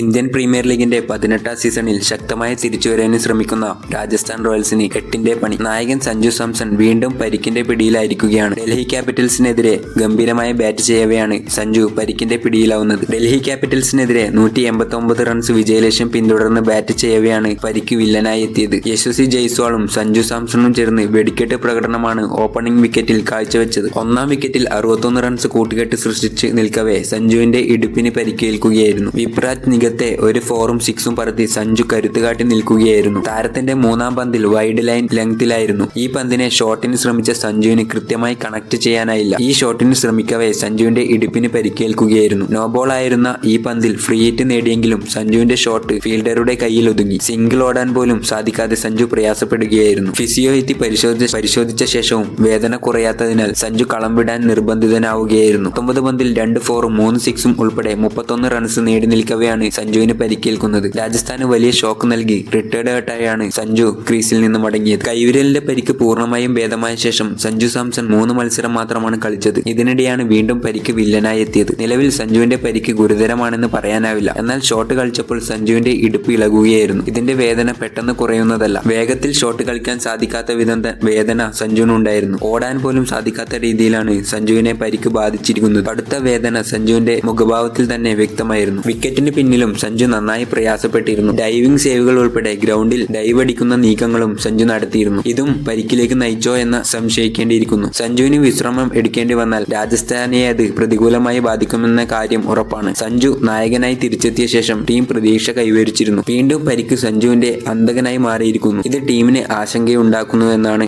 Indian premier ലീഗിന്റെ പതിനെട്ടാം സീസണിൽ ശക്തമായ തിരിച്ചുവരവിന് ശ്രമിക്കുന്ന രാജസ്ഥാൻ റോയൽസിന് എട്ടിന്റെ പണി. നായകൻ സഞ്ജു സാംസൺ വീണ്ടും പരിക്കിന്റെ പിടിയിലായിരിക്കുകയാണ്. ഡൽഹി ക്യാപിറ്റൽസിനെതിരെ ഗംഭീരമായ ബാറ്റ് ചെയ്യവെയാണ് സഞ്ജു പരിക്കിന്റെ പിടിയിലാവുന്നത്. ഡൽഹി ക്യാപിറ്റൽസിനെതിരെ നൂറ്റി എൺപത്തി റൺസ് വിജയലക്ഷ്യം പിന്തുടർന്ന് ബാറ്റ് ചെയ്യവെയാണ് പരിക്ക് വില്ലനായി എത്തിയത്. യശസ്വി ജയ്സ്വാളും സഞ്ജു സാംസണും ചേർന്ന് വെടിക്കെട്ട് പ്രകടനമാണ് ഓപ്പണിംഗ് വിക്കറ്റിൽ കാഴ്ചവെച്ചത്. ഒന്നാം വിക്കറ്റിൽ അറുപത്തൊന്ന് റൺസ് കൂട്ടുകെട്ട് സൃഷ്ടിച്ച് നിൽക്കവേ സഞ്ജുവിന്റെ ഇടുപ്പിന് പരിക്കേൽക്കുകയായിരുന്നു. വിപ്രാജ് നികത്തെ ഒരു ഫോറും സിക്സും പറത്തി സഞ്ജു കരുത്തുകാട്ടി നിൽക്കുകയായിരുന്നു. താരത്തിന്റെ മൂന്നാം പന്തിൽ വൈഡ് ലൈൻ ലെങ്തിലായിരുന്നു ഈ പന്തിനെ ഷോട്ടിന് ശ്രമിച്ച സഞ്ജുവിന് കൃത്യമായി കണക്ട് ചെയ്യാനായില്ല. ഈ ഷോട്ടിന് ശ്രമിക്കവേ സഞ്ജുവിന്റെ ഇടുപ്പിന് പരിക്കേൽക്കുകയായിരുന്നു. നോ ബോൾ ആയിരുന്ന ഈ പന്തിൽ ഫ്രീ ഹിറ്റ് നേടിയെങ്കിലും സഞ്ജുവിന്റെ ഷോട്ട് ഫീൽഡറുടെ കയ്യിൽ ഒതുങ്ങി. സിംഗിൾ ഓടാൻ പോലും സാധിക്കാതെ സഞ്ജു പ്രയാസപ്പെടുകയായിരുന്നു. ഫിസിയോ എത്തി പരിശോധിച്ച പരിശോധിച്ച ശേഷവും വേദന കുറയാത്തതിനാൽ സഞ്ജു കളം വിടാൻ നിർബന്ധിതനാവുകയായിരുന്നു. പത്തൊമ്പത് പന്തിൽ രണ്ട് ഫോറും മൂന്ന് സിക്സും ഉൾപ്പെടെ മുപ്പത്തൊന്ന് റൺസ് നേടി നിൽക്കവെയാണ് സഞ്ജുവിന് പരിക്കേൽക്കുന്നത്. രാജസ്ഥാന് വലിയ ഷോക്ക് നൽകി. റിട്ടയർഡ് ആയിട്ടായാണ് സഞ്ജു ക്രീസിൽ നിന്ന് മടങ്ങിയത്. കൈവിരലിന്റെ പരിക്ക് പൂർണമായും ഭേദമായ ശേഷം സഞ്ജു സാംസൺ മൂന്ന് മത്സരം മാത്രമാണ് കളിച്ചത്. ഇതിനിടെയാണ് വീണ്ടും പരിക്ക് വില്ലനായി എത്തിയത്. നിലവിൽ സഞ്ജുവിന്റെ പരിക്ക് ഗുരുതരമാണെന്ന് പറയാനാവില്ല. എന്നാൽ ഷോട്ട് കളിച്ചപ്പോൾ സഞ്ജുവിന്റെ ഇടുപ്പ് ഇളകുകയായിരുന്നു. ഇതിന്റെ വേദന പെട്ടെന്ന് കുറയുന്നതല്ല. വേഗത്തിൽ ഷോട്ട് കളിക്കാൻ സാധിക്കാത്ത വിധം വേദന സഞ്ജുവിനുണ്ടായിരുന്നു. ഓടാൻ പോലും സാധിക്കാത്ത രീതിയിലാണ് സഞ്ജുവിനെ പരിക്ക് ബാധിച്ചിരിക്കുന്നത്. അടുത്ത വേദന സഞ്ജുവിന്റെ മുഖഭാവത്തിൽ തന്നെ വ്യക്തമായിരുന്നു. വിക്കറ്റിന് പിന്നിലും സഞ്ജു നന്നായി പ്രയാസപ്പെട്ടിരുന്നു. ഡൈവിംഗ് സേവുകൾ ഉൾപ്പെടെ ഗ്രൗണ്ടിൽ ഡൈവ് അടിക്കുന്ന നീക്കങ്ങളും സഞ്ജു നടത്തിയിരുന്നു. ഇതും പരിക്കിലേക്ക് നയിച്ചോ എന്ന് സംശയിക്കേണ്ടിയിരിക്കുന്നു. സഞ്ജുവിന് വിശ്രമം എടുക്കേണ്ടി വന്നാൽ രാജസ്ഥാനെ അത് പ്രതികൂലമായി ബാധിക്കുമെന്ന കാര്യം ഉറപ്പാണ്. സഞ്ജു നായകനായി തിരിച്ചെത്തിയ ശേഷം ടീം പ്രതീക്ഷ കൈവരിച്ചിരുന്നു. വീണ്ടും പരിക്ക് സഞ്ജുവിന്റെ അന്തകനായി മാറിയിരിക്കുന്നു. ഇത് ടീമിന് ആശങ്കയുണ്ടാക്കുന്നുവെന്നാണ്